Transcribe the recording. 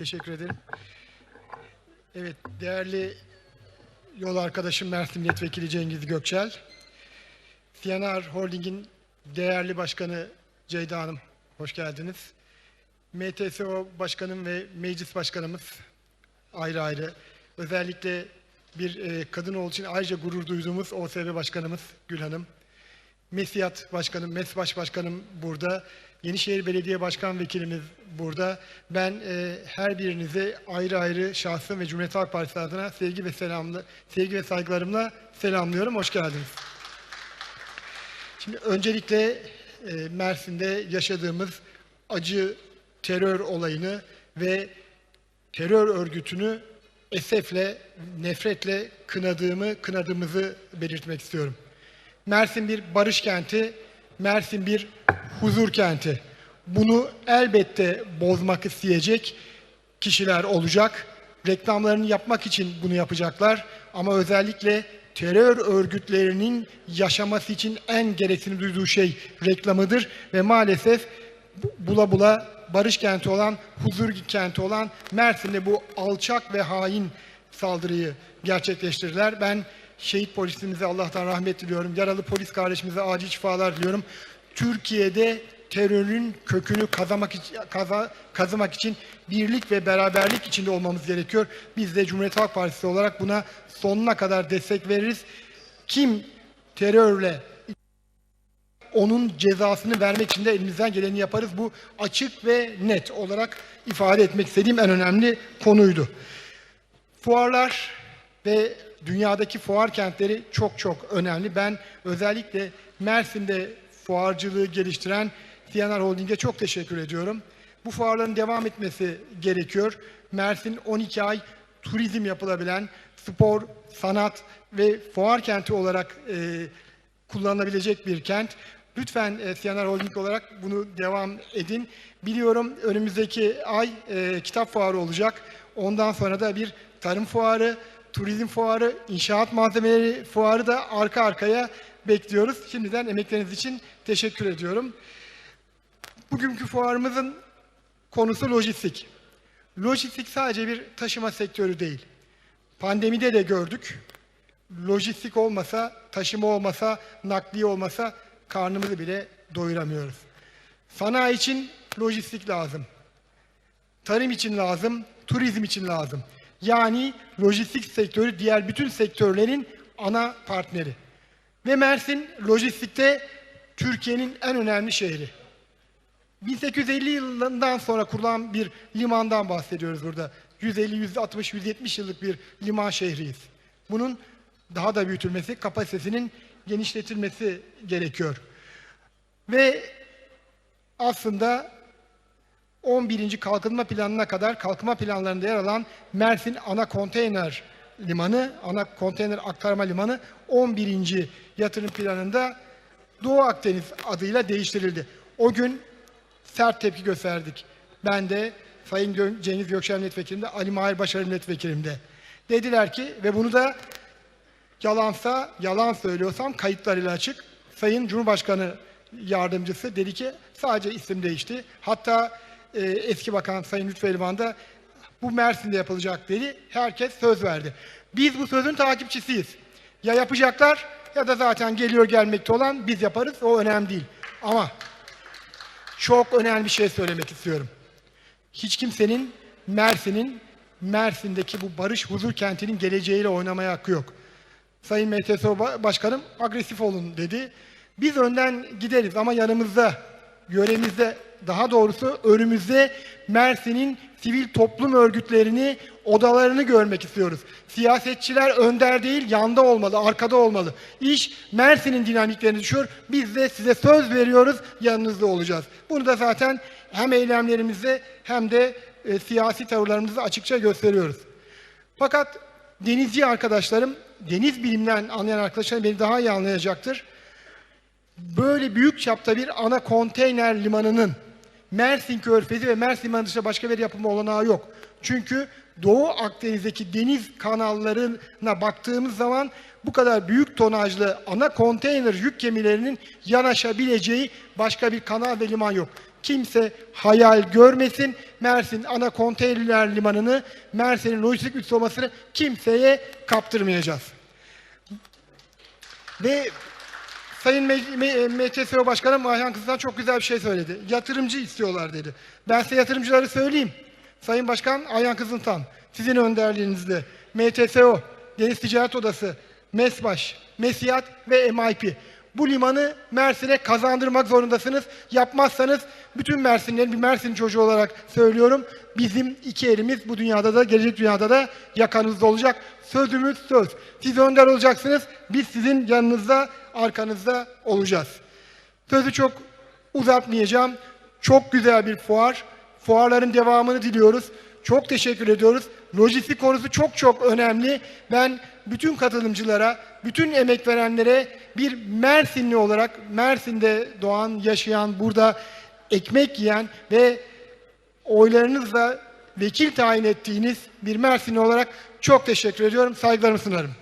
Teşekkür ederim. Evet, değerli yol arkadaşım Mersin Milletvekili Cengiz Gökçel, CNR Holding'in değerli başkanı Ceyda Hanım, hoş geldiniz. MTSO Başkanım ve Meclis Başkanımız ayrı ayrı. Özellikle bir e, kadın olduğu için ayrıca gurur duyduğumuz OSB Başkanımız Gül Hanım. MESİAD Başkanım, MESBAŞ Başkanım burada. Yenişehir Belediye Başkan Vekilimiz burada. Ben e, her birinize ayrı ayrı şahsım ve Cumhuriyet Halk Partisi adına sevgi ve selamlı, sevgi ve saygılarımla selamlıyorum. Hoş geldiniz. Şimdi öncelikle e, Mersin'de yaşadığımız acı terör olayını ve terör örgütünü esefle, nefretle kınadığımı, kınadığımızı belirtmek istiyorum. Mersin bir barış kenti, Mersin bir huzur kenti. Bunu elbette bozmak isteyecek kişiler olacak. Reklamlarını yapmak için bunu yapacaklar. Ama özellikle terör örgütlerinin yaşaması için en gereksinimi duyduğu şey reklamıdır. Ve maalesef bu- bula bula barış kenti olan, huzur kenti olan Mersin'de bu alçak ve hain saldırıyı gerçekleştirdiler. Ben şehit polisimize Allah'tan rahmet diliyorum. Yaralı polis kardeşimize acil şifalar diliyorum. Türkiye'de terörün kökünü kazımak için, kaza, kazımak için birlik ve beraberlik içinde olmamız gerekiyor. Biz de Cumhuriyet Halk Partisi olarak buna sonuna kadar destek veririz. Kim terörle onun cezasını vermek için de elimizden geleni yaparız. Bu açık ve net olarak ifade etmek istediğim en önemli konuydu. Fuarlar ve dünyadaki fuar kentleri çok çok önemli. Ben özellikle Mersin'de fuarcılığı geliştiren CNR Holding'e çok teşekkür ediyorum. Bu fuarların devam etmesi gerekiyor. Mersin 12 ay turizm yapılabilen, spor, sanat ve fuar kenti olarak e, kullanılabilecek bir kent. Lütfen e, CNR Holding olarak bunu devam edin. Biliyorum önümüzdeki ay e, kitap fuarı olacak. Ondan sonra da bir tarım fuarı, turizm fuarı, inşaat malzemeleri fuarı da arka arkaya bekliyoruz. Şimdiden emekleriniz için teşekkür ediyorum. Bugünkü fuarımızın konusu lojistik. Lojistik sadece bir taşıma sektörü değil. Pandemide de gördük. Lojistik olmasa, taşıma olmasa, nakliye olmasa karnımızı bile doyuramıyoruz. Sanayi için lojistik lazım. Tarım için lazım, turizm için lazım. Yani lojistik sektörü diğer bütün sektörlerin ana partneri. Ve Mersin lojistikte Türkiye'nin en önemli şehri. 1850 yılından sonra kurulan bir limandan bahsediyoruz burada. 150, 160, 170 yıllık bir liman şehriyiz. Bunun daha da büyütülmesi, kapasitesinin genişletilmesi gerekiyor. Ve aslında 11. kalkınma planına kadar kalkınma planlarında yer alan Mersin ana konteyner limanı, ana konteyner aktarma limanı 11. yatırım planında Doğu Akdeniz adıyla değiştirildi. O gün sert tepki gösterdik. Ben de Sayın Cengiz Gökçen Milletvekilim de Ali Mahir Başarı Milletvekilim de. Dediler ki ve bunu da yalansa, yalan söylüyorsam kayıtlarıyla açık. Sayın Cumhurbaşkanı Yardımcısı dedi ki sadece isim değişti. Hatta e, eski bakan Sayın Lütfü Elvan da bu Mersin'de yapılacak dedi. Herkes söz verdi. Biz bu sözün takipçisiyiz. Ya yapacaklar ya da zaten geliyor gelmekte olan biz yaparız. O önemli değil. Ama çok önemli bir şey söylemek istiyorum. Hiç kimsenin Mersin'in Mersin'deki bu barış huzur kentinin geleceğiyle oynamaya hakkı yok. Sayın MTSO Ba- Başkanım agresif olun dedi. Biz önden gideriz ama yanımızda, yöremizde, daha doğrusu önümüzde Mersin'in sivil toplum örgütlerini, odalarını görmek istiyoruz. Siyasetçiler önder değil, yanda olmalı, arkada olmalı. İş Mersin'in dinamiklerini düşüyor. Biz de size söz veriyoruz, yanınızda olacağız. Bunu da zaten hem eylemlerimizde hem de e, siyasi tavırlarımızda açıkça gösteriyoruz. Fakat denizci arkadaşlarım, deniz bilimden anlayan arkadaşlarım beni daha iyi anlayacaktır. Böyle büyük çapta bir ana konteyner limanının Mersin Körfezi ve Mersin Limanı başka bir yapılma olanağı yok. Çünkü Doğu Akdeniz'deki deniz kanallarına baktığımız zaman bu kadar büyük tonajlı ana konteyner yük gemilerinin yanaşabileceği başka bir kanal ve liman yok. Kimse hayal görmesin. Mersin ana konteyner limanını, Mersin'in lojistik üssü kimseye kaptırmayacağız. Ve Sayın Me- MTSO Başkanım Ayhan Kızdan çok güzel bir şey söyledi. Yatırımcı istiyorlar dedi. Ben size yatırımcıları söyleyeyim. Sayın Başkan Ayhan Kızıltan, sizin önderliğinizde MTSO, Deniz Ticaret Odası, MESBAŞ, MESİAD ve MIP. Bu limanı Mersin'e kazandırmak zorundasınız. Yapmazsanız bütün Mersinlerin bir Mersin çocuğu olarak söylüyorum. Bizim iki elimiz bu dünyada da gelecek dünyada da yakanızda olacak. Sözümüz söz. Siz önder olacaksınız. Biz sizin yanınızda, arkanızda olacağız. Sözü çok uzatmayacağım. Çok güzel bir fuar. Fuarların devamını diliyoruz. Çok teşekkür ediyoruz. Lojistik konusu çok çok önemli. Ben bütün katılımcılara, bütün emek verenlere bir Mersinli olarak, Mersin'de doğan, yaşayan, burada ekmek yiyen ve oylarınızla vekil tayin ettiğiniz bir Mersinli olarak çok teşekkür ediyorum. Saygılarımı sunarım.